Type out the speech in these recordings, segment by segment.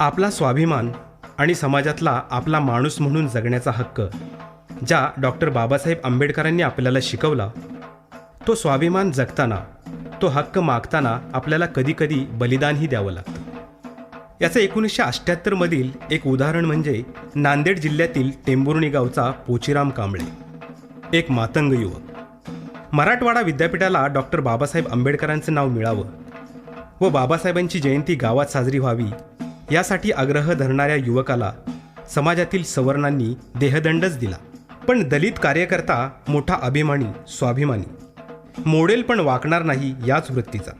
आपला स्वाभिमान आणि समाजातला आपला माणूस म्हणून जगण्याचा हक्क ज्या डॉक्टर बाबासाहेब आंबेडकरांनी आपल्याला शिकवला तो स्वाभिमान जगताना तो हक्क मागताना आपल्याला कधीकधी बलिदानही द्यावं लागतं. याचं एकोणीसशे अठ्ठ्याहत्तरमधील एक उदाहरण म्हणजे नांदेड जिल्ह्यातील टेंभुर्णी गावचा पोचीराम कांबळे एक मातंग युवक. मराठवाडा विद्यापीठाला डॉक्टर बाबासाहेब आंबेडकरांचं नाव मिळावं व बाबासाहेबांची जयंती गावात साजरी व्हावी यासाठी आग्रह धरणाऱ्या युवकाला समाजातील सवर्णांनी देहदंडच दिला. पण दलित कार्यकर्ता मोठा अभिमानी स्वाभिमानी. मोडेल पण वाकणार नाही याच वृत्तीचा.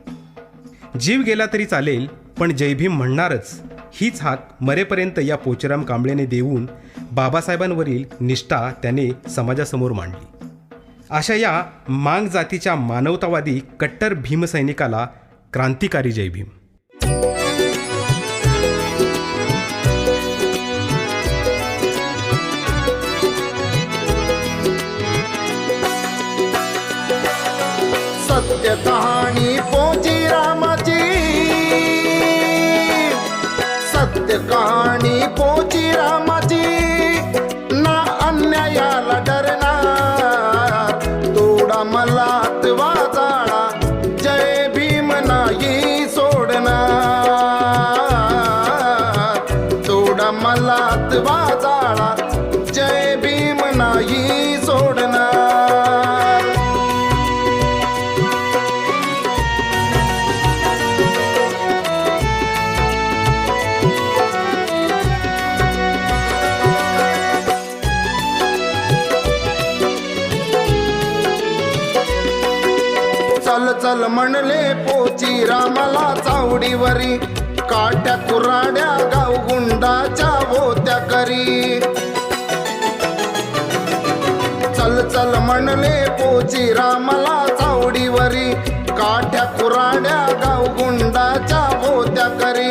जीव गेला तरी चालेल पण जयभीम म्हणणारच. हीच हाक मरेपर्यंत या पोचराम कांबळेने देऊन बाबासाहेबांवरील निष्ठा त्याने समाजासमोर मांडली. अशा या मांग जातीच्या मानवतावादी कट्टर भीमसैनिकाला क्रांतिकारी जयभीम कहाणी पोची रामाची. ना अन्यायाला डरणार तोडा मलात वाजाळा. जय भीम नाही सोडणार. तोडा मलात वाजाळा. चल म्हणले पोची रामाला चावडीवरी. काट्या कुराड्या गाव गुंडाच्या होत्या करी चल चल म्हणले पोची रामाला चावडीवरी. काठ्या कुराड्या गाव गुंडाच्या होत्या करी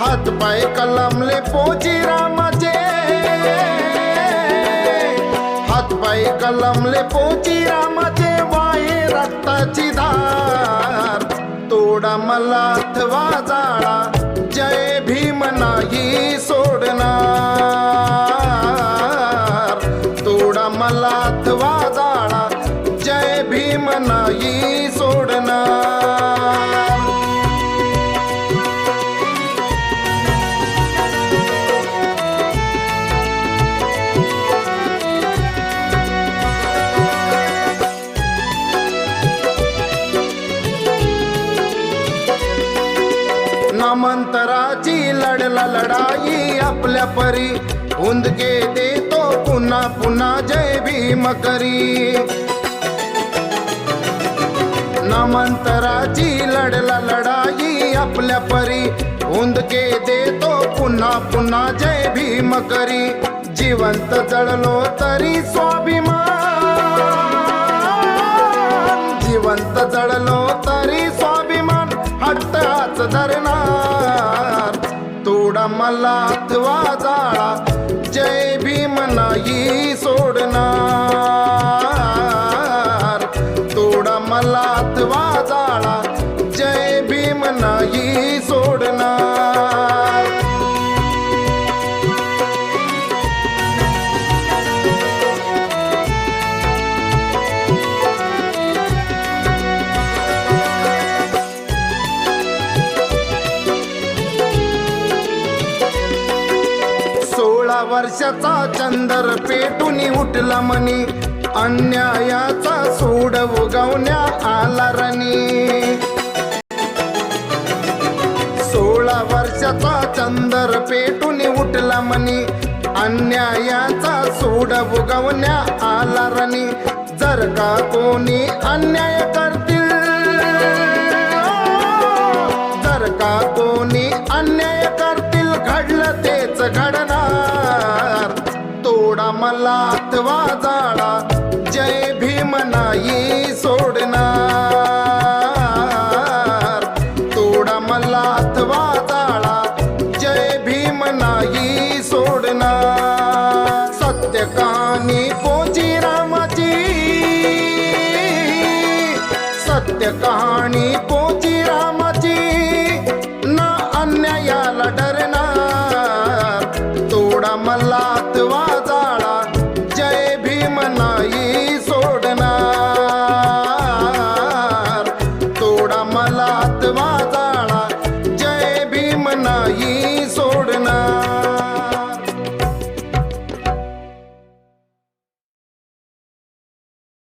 हात पाय कलमले पोची रामाचे. हात पाय कलमले पोची रामाचे. रक्ताची धार. तोडा मला अथवा जाळा जय भीम नाही सो लढाई आपल्या परी. हुंदके देतो पुन्हा पुन्हा जय भीम करी. नामांतराची लढला लढाई आपल्या परी. हुंदके देतो पुन्हा पुन्हा जय भीम करी. जिवंत जळलो तरी स्वाभिमान. मला अथवा जाळा. सोळा वर्षाचा चंदर पेटून उठला मनी. अन्यायाचा सोड उगवण्या आला रणी सोळा वर्षाचा चंदर पेटून उठला मनी. अन्यायाचा सोड उगवण्या आला रणी जर का कोणी अन्याय करते तोडा अथवा जाळा जय भीम नाही सोडणार. तोडा मला अथवा जाळा जय भीम नाही सोडणार. सत्य कहाणी पोची रामाची सत्य कहाणी पोची रामाची ना अन्यायाला डरणार.